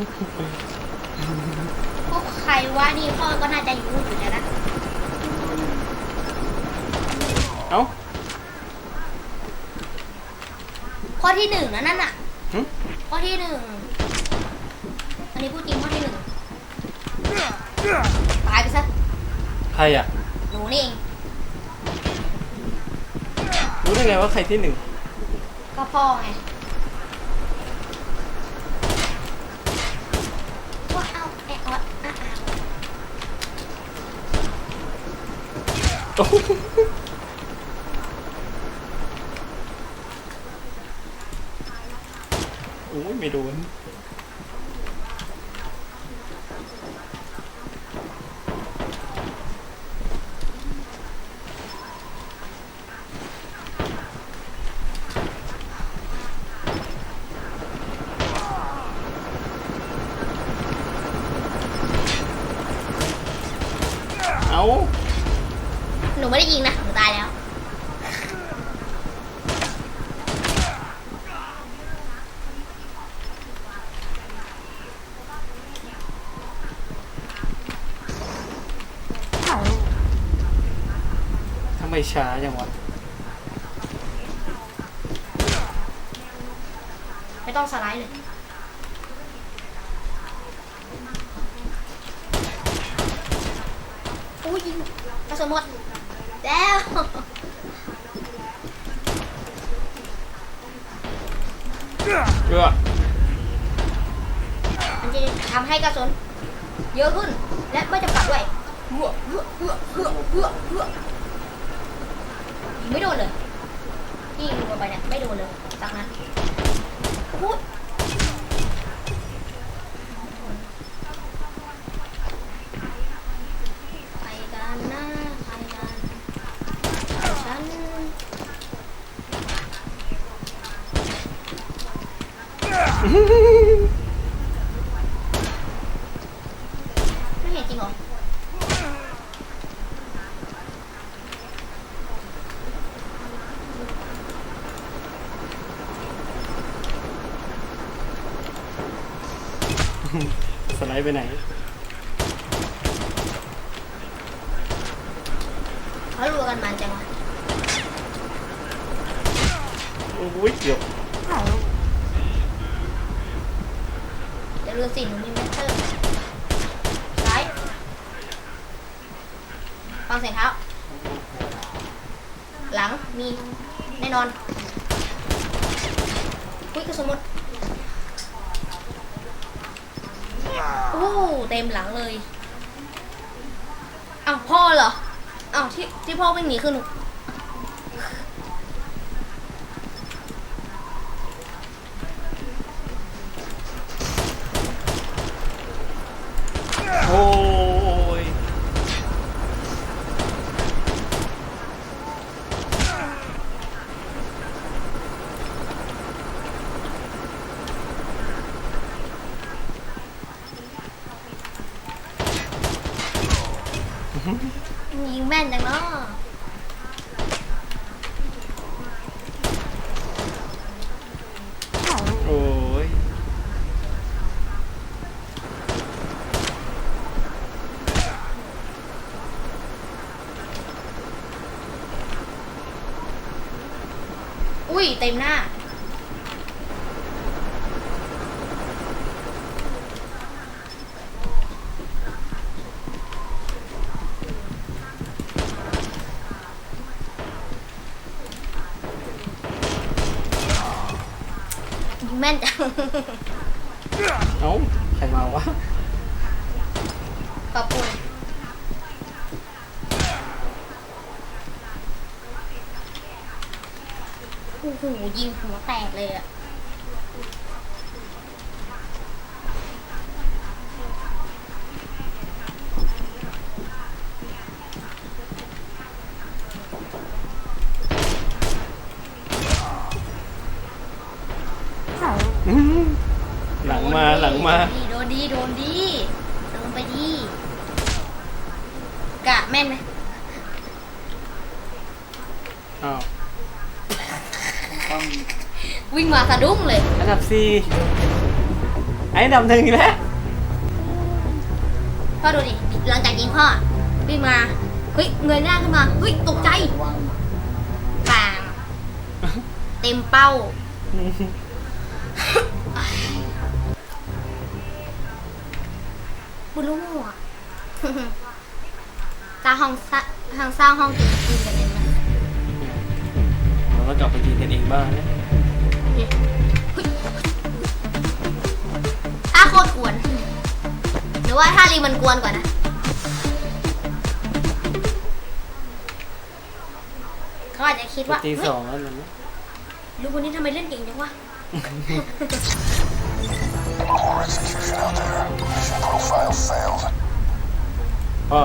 รวะพวกใครว่านี่พ่อก็น่าจะรู้อยู่แล้วนะเอ้าข้อที่หนึ่งนะนั่นน่ะหึ ข้อที่หนึ่งอันนี้พูดจริงข้อที่หนึ่งตายไปซะใครอะ หนูนี่เองรู้ได้ไงว่าใครที่หนึ่งก็พ่อไงว่าเอาแอะเอาอะอะ โอ้ยไม่โดนเอา หนูไม่ได้ยิงนะหนูตายแล้ว ทำไมช้าจังวะไม่ต้องสไลด์เลยอู้ยิงกระสุนหมดแล้ว เออมันจะทำให้กระสุนเยอะขึ้น และไม่จำกัดด้วยเหือเหือเหือเหือเหือเหือยิงไม่โดนเลยที่ยิงลงไปเนี่ยไม่โดนเลยจากนั้นพูดใครกันนะใครกันฉัน ไม่เห็นจริงเหรอ สไลด์ไปไหน เขารัวกันมันจังวะโอ้ยเกือบ จะรู้สิหนูมีเมทเทอร์ซ้ายฟังเสียงเท้า หลังมีแน่นอนอุ้ยกระสุนหมดโอ้เต็มหลังเลยอ้าวพ่อเหรออ้าวที่ที่พ่อวิ่งหนีคือหนู โอ้ย ยิงแม่นจังเนาะโอ้ยอุ้ยเต็มหน้า ยิง แม่นจัง เอ้าใครมาวะขอบคุณโอ้โหยิงหัวแตกเลยอะ อื้อหือหลัง มาหลังมา โดนดีโดนดีโดนไปดีกะแม่นไหมอ้าววิ่งมาสะดุ้งเลย อันดับสี่ไอ้ดำหนึ่งอีกแล้วพ่อดูดิหลังจากยิงพ่อวิ่งมาเฮ้ยเงยหน้าขึ้นมาเฮ้ยตกใจปาง เต็มเป้า บุรุษอะตาห้องซะทางสร้างห้องกินกินกันเองนะเราก็กลับไปกินกันเองบ้างนะเฮ้ยถ้าโคตรกวนหรือว่าถ้าลีมันกวนกว่านะเขาอาจจะคิดว่าตีเฮ้สยองแล้วมันนะลูกคนนี้ทำไมเล่นเก่งจังวะ Poor execution out there. Mission profile failed. พ่อ